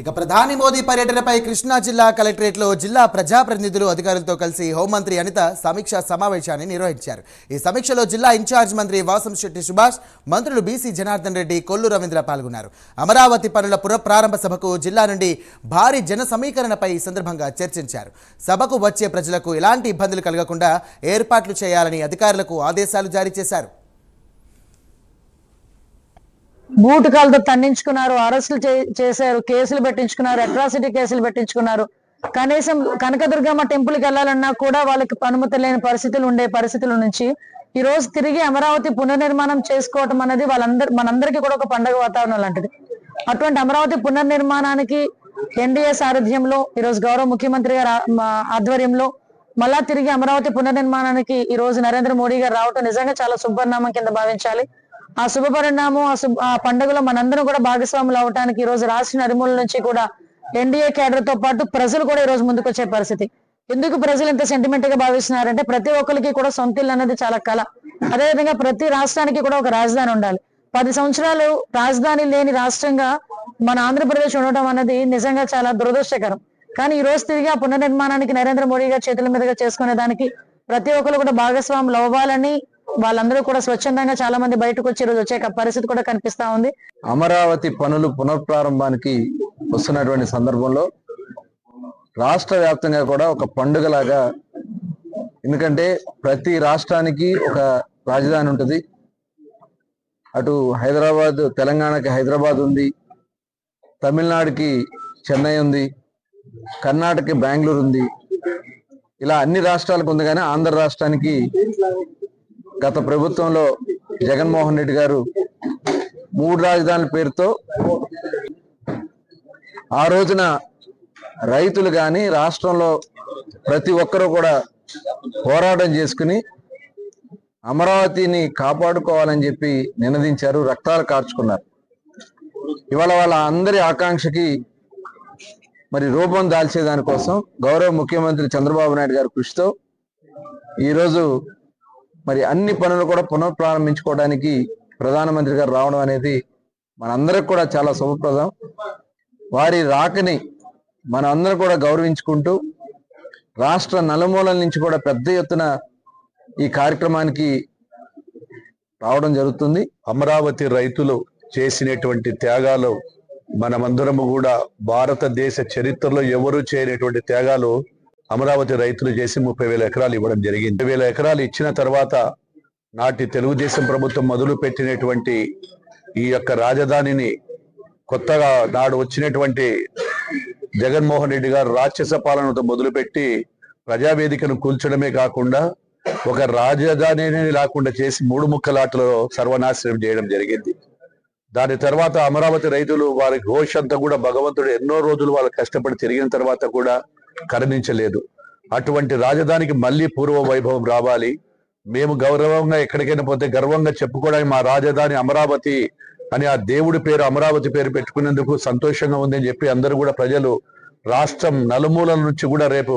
ఇక ప్రధాని మోదీ పర్యటనపై కృష్ణా జిల్లా కలెక్టరేట్లో జిల్లా ప్రజాప్రతినిధులు అధికారులతో కలిసి హోంమంత్రి అనిత సమీక్షా సమావేశాన్ని నిర్వహించారు. ఈ సమీక్షలో జిల్లా ఇన్ఛార్జ్ మంత్రి వాసంశెట్టి సుభాష్ మంత్రులు బీసీ జనార్దన్ రెడ్డి కొల్లు రవీంద్ర పాల్గొన్నారు. అమరావతి పనుల పునఃప్రారంభ సభకు జిల్లా నుండి భారీ జన సమీకరణపై ఈ సందర్భంగా చర్చించారు. సభకు వచ్చే ప్రజలకు ఎలాంటి ఇబ్బందులు కలగకుండా ఏర్పాట్లు చేయాలని అధికారులకు ఆదేశాలు జారీ చేశారు. బూటకాలతో తన్నించుకున్నారు అరెస్టులు చే- చేశారు కేసులు పెట్టించుకున్నారు అట్రాసిటీ కేసులు పెట్టించుకున్నారు. కనీసం కనకదుర్గమ్మ టెంపుల్కి వెళ్ళాలన్నా కూడా వాళ్ళకి అనుమతి లేని పరిస్థితులు ఉండే పరిస్థితుల నుంచి ఈ రోజు తిరిగి అమరావతి పునర్నిర్మాణం చేసుకోవటం అనేది వాళ్ళందరి మనందరికీ కూడా ఒక పండగ వాతావరణం లాంటిది. అటువంటి అమరావతి పునర్నిర్మాణానికి ఎన్డీఏ సారథ్యంలో ఈ రోజు గౌరవ ముఖ్యమంత్రి గారు ఆధ్వర్యంలో మళ్ళా తిరిగి అమరావతి పునర్నిర్మాణానికి ఈ రోజు నరేంద్ర మోడీ గారు రావటం నిజంగా చాలా శుభపరిణామం కింద భావించాలి. ఆ శుభ పరిణామం ఆ శుభ ఆ పండుగలో మనందరం కూడా భాగస్వాములు అవడానికి ఈ రోజు రాష్ట్ర నలుమూల నుంచి కూడా ఎన్డీఏ కేడర్తో పాటు ప్రజలు కూడా ఈ రోజు ముందుకు వచ్చే పరిస్థితి. ఎందుకు ప్రజలు ఇంత సెంటిమెంట్గా భావిస్తున్నారంటే ప్రతి ఒక్కరికి కూడా సొంత ఇల్లు అనేది చాలా కళ అదేవిధంగా ప్రతి రాష్ట్రానికి కూడా ఒక రాజధాని ఉండాలి. పది సంవత్సరాలు రాజధాని లేని రాష్ట్రంగా మన ఆంధ్రప్రదేశ్ ఉండటం అనేది నిజంగా చాలా దురదృష్టకరం. కానీ ఈ రోజు తిరిగి ఆ పునర్నిర్మాణానికి నరేంద్ర మోడీ గారి చేతుల మీదుగా చేసుకునే దానికి ప్రతి ఒక్కరు కూడా భాగస్వాములు అవ్వాలని వాళ్ళందరూ కూడా స్వచ్ఛందంగా చాలా మంది బయటకు వచ్చి రోజు వచ్చే పరిస్థితి కూడా కనిపిస్తా ఉంది. అమరావతి పనులు పునఃప్రారంభానికి వస్తున్నటువంటి సందర్భంలో రాష్ట్ర వ్యాప్తంగా కూడా ఒక పండుగలాగా ఎందుకంటే ప్రతి రాష్ట్రానికి ఒక రాజధాని ఉంటుంది. అటు హైదరాబాద్ తెలంగాణకి హైదరాబాద్ ఉంది. తమిళనాడుకి చెన్నై ఉంది. కర్ణాటకకి బెంగళూరు ఉంది. ఇలా అన్ని రాష్ట్రాలకు ఉంది కానీ ఆంధ్ర రాష్ట్రానికి గత ప్రభుత్వంలో జగన్మోహన్ రెడ్డి గారు మూడు రాజధానుల పేరుతో ఆ రోజున రైతులు కానీ రాష్ట్రంలో ప్రతి ఒక్కరూ కూడా పోరాటం చేసుకుని అమరావతిని కాపాడుకోవాలని చెప్పి నినదించారు రక్తాలు కార్చుకున్నారు. ఇవాళ వాళ్ళ అందరి ఆకాంక్షకి మరి రూపం దాల్చేదానికోసం గౌరవ ముఖ్యమంత్రి చంద్రబాబు నాయుడు గారి కృషితో ఈరోజు మరి అన్ని పనులు కూడా పునఃప్రారంభించుకోవడానికి ప్రధానమంత్రి గారు రావడం అనేది మనందరికి కూడా చాలా శుభప్రదం. వారి రాకని మన అందరం కూడా గౌరవించుకుంటూ రాష్ట్ర నలుమూలల నుంచి కూడా పెద్ద ఎత్తున ఈ కార్యక్రమానికి రావడం జరుగుతుంది. అమరావతి రైతులు చేసినటువంటి త్యాగాలు మనమందరము కూడా భారతదేశ చరిత్రలో ఎవరు చేయనటువంటి త్యాగాలు అమరావతి రైతులు చేసి ముప్పై వేల ఎకరాలు ఇవ్వడం జరిగింది. ముప్పై వేల ఎకరాలు ఇచ్చిన తర్వాత నాటి తెలుగుదేశం ప్రభుత్వం మొదలు పెట్టినటువంటి ఈ యొక్క రాజధానిని కొత్తగా నాడు వచ్చినటువంటి జగన్మోహన్ రెడ్డి గారు రాక్షస పాలనతో మొదలుపెట్టి ప్రజావేదికను కూల్చడమే కాకుండా ఒక రాజధానిని లేకుండా చేసి మూడు ముక్కలాటలో సర్వనాశనం చేయడం జరిగింది. దాని తర్వాత అమరావతి రైతులు వారి ఘోష్ అంతా కూడా భగవంతుడు ఎన్నో రోజులు వాళ్ళు కష్టపడి తిరిగిన తర్వాత కూడా కరుణించలేదు అటువంటి రాజధానికి మళ్ళీ పూర్వ వైభవం రావాలి. మేము గౌరవంగా ఎక్కడికైనా పోతే గర్వంగా చెప్పుకోవడానికి మా రాజధాని అమరావతి అని ఆ దేవుడి పేరు అమరావతి పేరు పెట్టుకునేందుకు సంతోషంగా ఉందని చెప్పి అందరూ కూడా ప్రజలు రాష్ట్రం నలుమూలల నుంచి కూడా రేపు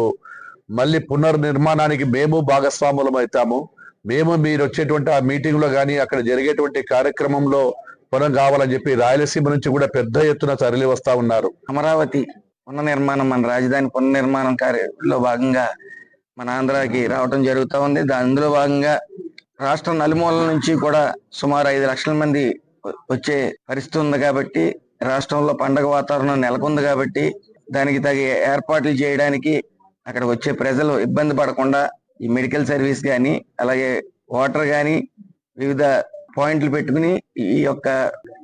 మళ్ళీ పునర్నిర్మాణానికి మేము భాగస్వాములం అవుతాము. మేము మీరు వచ్చేటువంటి ఆ మీటింగ్లో కానీ అక్కడ జరిగేటువంటి కార్యక్రమంలో పొలం కావాలని చెప్పి రాయలసీమ నుంచి కూడా పెద్ద ఎత్తున తరలి వస్తా ఉన్నారు. అమరావతి పునర్నిర్మాణం మన రాజధాని పునర్నిర్మాణం కార్యంలో భాగంగా మన ఆంధ్రాకి రావటం జరుగుతూ ఉంది. అందులో భాగంగా రాష్ట్ర నలుమూలల నుంచి కూడా సుమారు ఐదు లక్షల మంది వచ్చే పరిస్థితి ఉంది కాబట్టి రాష్ట్రంలో పండగ వాతావరణం నెలకొంది కాబట్టి దానికి తగి ఏర్పాట్లు చేయడానికి అక్కడ వచ్చే ప్రజలు ఇబ్బంది పడకుండా ఈ మెడికల్ సర్వీస్ కానీ అలాగే వాటర్ కానీ వివిధ పాయింట్లు పెట్టుకుని ఈ యొక్క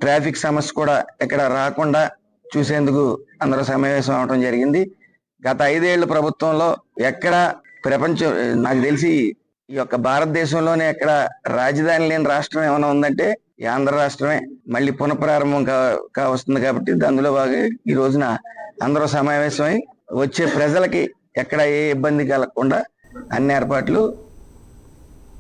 ట్రాఫిక్ సమస్య కూడా ఎక్కడ రాకుండా చూసేందుకు అందరూ సమావేశం అవడం జరిగింది. గత ఐదేళ్ళ ప్రభుత్వంలో ఎక్కడ ప్రపంచం నాకు తెలిసి ఈ యొక్క భారతదేశంలోనే ఎక్కడ రాజధాని లేని రాష్ట్రం ఏమైనా ఉందంటే ఈ ఆంధ్ర రాష్ట్రమే. మళ్ళీ పునఃప్రారంభం కా కా వస్తుంది కాబట్టి అందులో బాగా ఈ రోజున అందరూ సమావేశమై వచ్చే ప్రజలకి ఎక్కడ ఏ ఇబ్బంది కలగకుండా అన్ని ఏర్పాట్లు